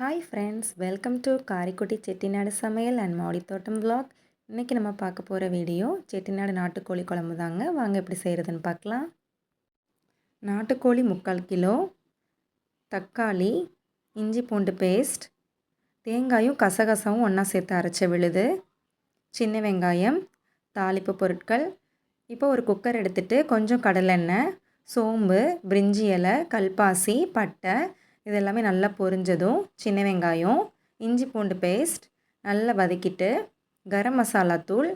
Hi friends welcome to Karaikudi Chettinad சமையல் and மாடித்தோட்டம் vlog. இன்றைக்கி நம்ம பார்க்க போகிற வீடியோ செட்டிநாடு நாட்டுக்கோழி குழம்பு தாங்க. வாங்க எப்படி செய்கிறதுன்னு பார்க்கலாம். நாட்டுக்கோழி முக்கால் கிலோ தக்காளி இஞ்சி பூண்டு பேஸ்ட் தேங்காயும் கசகசாவும் ஒன்றா சேர்த்து அரைச்ச விழுது சின்ன வெங்காயம் தாளிப்பு பொருட்கள். இப்போ ஒரு குக்கர் எடுத்துகிட்டு கொஞ்சம் கடலெண்ணெய் சோம்பு பிரிஞ்சி இலை கல்பாசி பட்டை இது எல்லாமே நல்லா பொரிஞ்சதும் சின்ன வெங்காயம் இஞ்சி பூண்டு பேஸ்ட் நல்லா வதக்கிட்டு கரம் மசாலா தூள்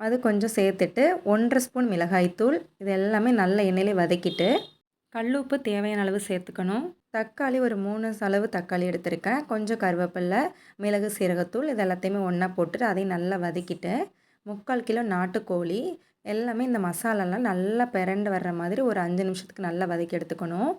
அது கொஞ்சம் சேர்த்துட்டு ஒன்றரை ஸ்பூன் மிளகாய்த்தூள் இது எல்லாமே நல்ல எண்ணெயிலே வதக்கிட்டு கல்லுப்பு தேவையான அளவு சேர்த்துக்கணும். தக்காளி ஒரு மூணு அளவு தக்காளி எடுத்திருக்கேன். கொஞ்சம் கருவேப்பில்லை மிளகு சீரகத்தூள் இது எல்லாத்தையுமே ஒன்றா போட்டுட்டு அதையும் நல்லா வதக்கிட்டு முக்கால் கிலோ நாட்டுக்கோழி எல்லாமே இந்த மசாலாலாம் நல்லா பிறண்டு வர்ற மாதிரி ஒரு அஞ்சு நிமிஷத்துக்கு நல்லா வதக்கி எடுத்துக்கணும்.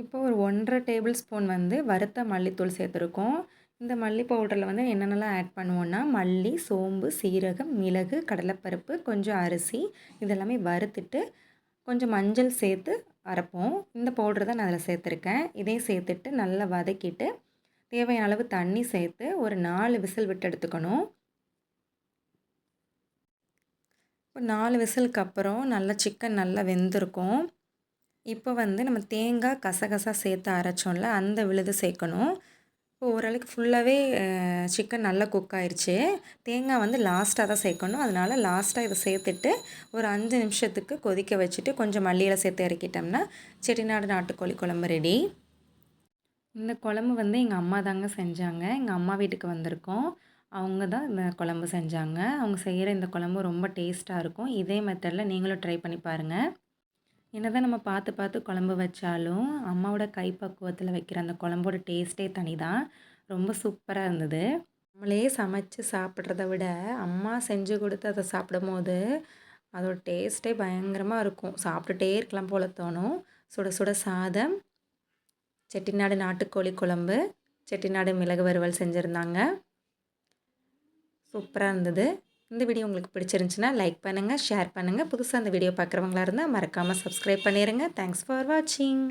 இப்போ ஒரு ஒன்றரை டேபிள் ஸ்பூன் வந்து வறுத்த மல்லித்தூள் சேர்த்துருக்கோம். இந்த மல்லி பவுடரில் வந்து என்னென்னலாம் ஆட் பண்ணுவோன்னா மல்லி சோம்பு சீரகம் மிளகு கடலைப்பருப்பு கொஞ்சம் அரிசி இதெல்லாமே வறுத்துட்டு கொஞ்சம் மஞ்சள் சேர்த்து அரைப்போம். இந்த பவுடர் தான் நான் அதில் சேர்த்துருக்கேன். இதையும் சேர்த்துட்டு நல்லா வதக்கிட்டு தேவையான அளவு தண்ணி சேர்த்து ஒரு நாலு விசில் விட்டு எடுத்துக்கணும். இப்போ நாலு விசிலுக்கு அப்புறம் நல்லா சிக்கன் நல்லா வெந்திருக்கும். இப்போ வந்து நம்ம தேங்காய் கசகசா சேர்த்து அரைச்சோம்ல அந்த விழுது சேர்க்கணும். இப்போ ஓரளவுக்கு ஃபுல்லாகவே சிக்கன் நல்லா குக் ஆயிடுச்சு தேங்காய் வந்து லாஸ்ட்டாக தான் சேர்க்கணும். அதனால் லாஸ்ட்டாக இதை சேர்த்துட்டு ஒரு அஞ்சு நிமிஷத்துக்கு கொதிக்க வச்சுட்டு கொஞ்சம் மல்லியில் சேர்த்து இறக்கிட்டோம்னா செட்டிநாடு நாட்டுக்கோழி குழம்பு ரெடி இந்த குழம்பு வந்து எங்கள் அம்மா தாங்க செஞ்சாங்க. எங்கள் அம்மா வீட்டுக்கு வந்திருக்கோம். அவங்க தான் இந்த குழம்பு செஞ்சாங்க. அவங்க செய்கிற இந்த குழம்பு ரொம்ப டேஸ்ட்டாக இருக்கும். இதே மெத்தடில் நீங்களும் ட்ரை பண்ணி பாருங்கள் என்னதான் நம்ம பார்த்து பார்த்து குழம்பு வச்சாலும் அம்மாவோட கைப்பக்குவத்தில் வைக்கிற அந்த குழம்போட டேஸ்ட்டே தனி தான் ரொம்ப சூப்பராக இருந்தது. நம்மளே சமைச்சு சாப்பிட்றத விட அம்மா செஞ்சு கொடுத்து அதை சாப்பிடும் போது அதோட டேஸ்ட்டே பயங்கரமாக இருக்கும். சாப்பிட்டுட்டே இருக்கலாம் போல தோணும். சுட சுட சாதம் செட்டிநாடு நாட்டுக்கோழி குழம்பு செட்டிநாடு மிளகு வறுவல் செஞ்சுருந்தாங்க. சூப்பராக இருந்தது. இந்த வீடியோ உங்களுக்கு பிடிச்சிருந்துச்சுன்னா லைக் பண்ணுங்கள் ஷேர் பண்ணுங்கள் புதுசாக அந்த வீடியோ பார்க்குறவங்களா இருந்தால் மறக்காமல் சப்ஸ்கிரைப் பண்ணிடுங்க தேங்க்ஸ் ஃபார் வாட்சிங்